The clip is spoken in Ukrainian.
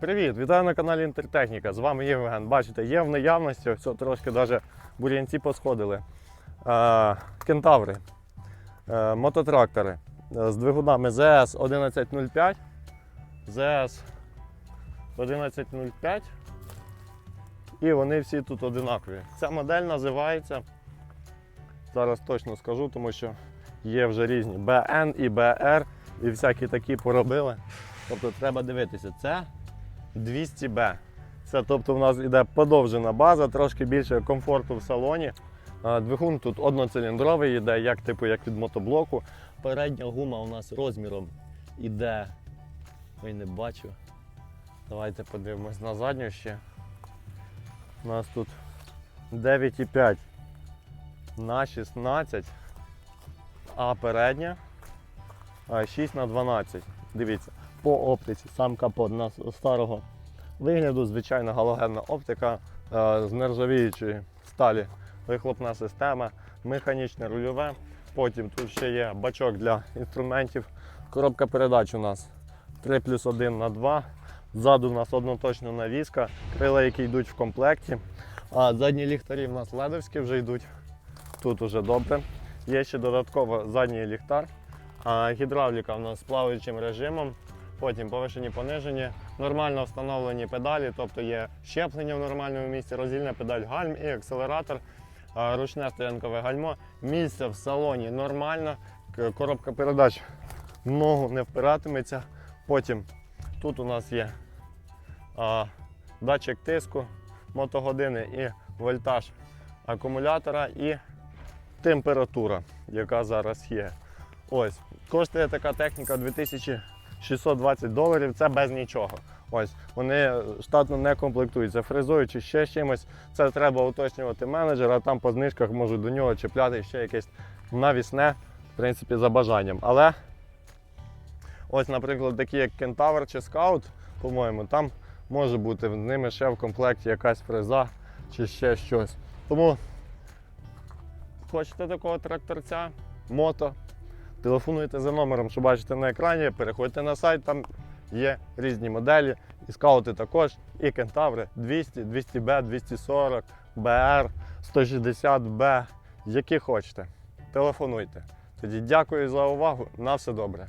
Привіт, вітаю на каналі Інтертехніка. З вами Євген. Бачите, є в наявності, все трошки навіть бур'янці посходили. Кентаври, е, мототрактори е, з двигунами ЗС 1105, ЗС 1105. І вони всі тут одинакові. Ця модель називається, зараз точно скажу, тому що є вже різні BN і BR, і всякі такі поробили. Тобто треба дивитися, це 200B. Це тобто в нас йде подовжена база, трошки більше комфорту в салоні. Двигун тут одноциліндровий йде, як типу як від мотоблоку. Передня гума у нас розміром іде. Ой, не бачу. Давайте подивимось на задню ще. У нас тут 9,5 на 16, а передня 6 на 12. Дивіться, по оптиці сам капот у нас старого вигляду, звичайна галогенна оптика е, з нержавіючої сталі, вихлопна система, механічне рульове. Потім тут ще є бачок для інструментів. Коробка передач у нас 3 плюс 1 на 2. Ззаду у нас одноточна навіска, крила, які йдуть в комплекті. А задні ліхтарі у нас ледовські вже йдуть. Тут уже добре. Є ще додатково задній ліхтар. А гідравліка у нас з плаваючим режимом. Потім повишені понижені, нормально встановлені педалі, тобто є щеплення в нормальному місці, роздільна педаль гальм і акселератор, ручне стоянкове гальмо. Місце в салоні нормально, коробка передач ногу не впиратиметься. Потім тут у нас є а, датчик тиску, мотогодини і вольтаж акумулятора і температура, яка зараз є. Ось, коштує така техніка 2620 доларів, це без нічого. Ось, вони штатно не комплектуються, фрезою чи ще чимось. Це треба уточнювати менеджера, там по знижках можуть до нього чіпляти ще якесь навісне, в принципі, за бажанням. Але ось, наприклад, такі як Кентавр чи Скаут, по-моєму, там може бути в ними ще в комплекті якась фреза чи ще щось. Тому хочете такого тракторця, мото, телефонуйте за номером, що бачите на екрані, переходьте на сайт, там є різні моделі, і скаути також, і кентаври 200, 200B, 240, BR, 160B, які хочете. Телефонуйте. Тоді дякую за увагу. На все добре.